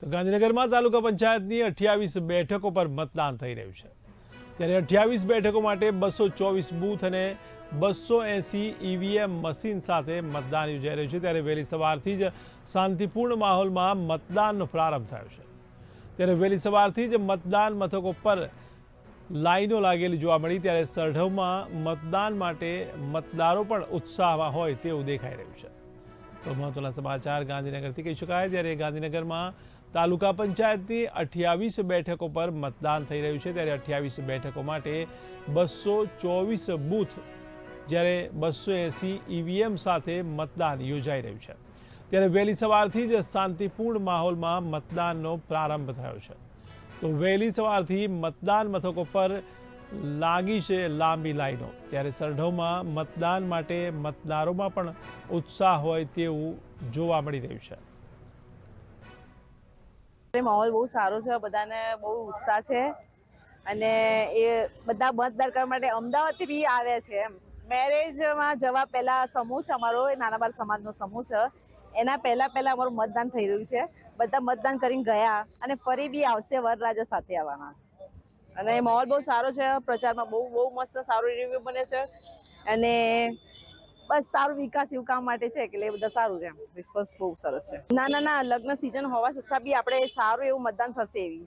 તો ગાંધીનગરમાં તાલુકા પંચાયતની અઠ્યાવીસ બેઠકો પર મતદાન થઈ રહ્યું છે. ત્યારે અઠ્યાવીસ બેઠકો માટે બસો ચોવીસ બૂથ અને બસો એંસી ઈવીએમ મશીન સાથે મતદાન યોજાઈ રહ્યું છે. ત્યારે વહેલી સવારથી જ શાંતિપૂર્ણ માહોલમાં મતદાનનો પ્રારંભ થયો છે. ત્યારે વહેલી સવારથી જ મતદાન મથકો પર લાઈનો લાગેલી જોવા મળી. ત્યારે સરઢવમાં મતદાન માટે મતદારો પણ ઉત્સાહમાં હોય તેવું દેખાઈ રહ્યું છે. મહત્વના સમાચાર ગાંધીનગરથી. કહી શકાય? ત્યારે ગાંધીનગરમાં તાલુકા પંચાયતની અઠ્યાવીસ બેઠકો પર મતદાન થઈ રહ્યું છે, ત્યારે અઠ્યાવીસ બેઠકો માટે બસો ચોવીસ બૂથ, જ્યારે બસો એંસી ઈવીએમ સાથે મતદાન યોજાઈ રહ્યું છે. ત્યારે વહેલી સવારથી જ શાંતિપૂર્ણ માહોલમાં મતદાનનો પ્રારંભ થયો છે. તો વહેલી સવારથી મતદાન મથકો પર લાગી છે લાંબી લાઈનો. ત્યારે સરઢવમાં મતદાન માટે મતદારોમાં પણ ઉત્સાહ હોય તેવું જોવા મળી રહ્યું છે. માહોલ બહુ સારો છે, બધાને બહુ ઉત્સાહ છે. અને એ બધા મતદાર કરવા માટે અમદાવાદથી બી આવ્યા છે એમ. મેરેજમાં જવા પહેલા સમૂહ છે અમારો, એ નાના બાર સમાજનો સમૂહ છે. એના પહેલા પહેલા અમારું મતદાન થઈ રહ્યું છે. બધા મતદાન કરીને ગયા અને ફરી બી આવશે વરરાજા સાથે આવવાના. અને માહોલ બહુ સારો છે, પ્રચારમાં બહુ બહુ મસ્ત સારું રિવ્યુ બને છે. અને બસ સારું વિકાસ એવું કામ માટે છે, એટલે એ બધા સારું છે. રિસ્પોન્સ બહુ સરસ છે. ના ના ના, લગ્ન સિઝન હોવા છતાં બી આપણે સારું એવું મતદાન થશે એવી.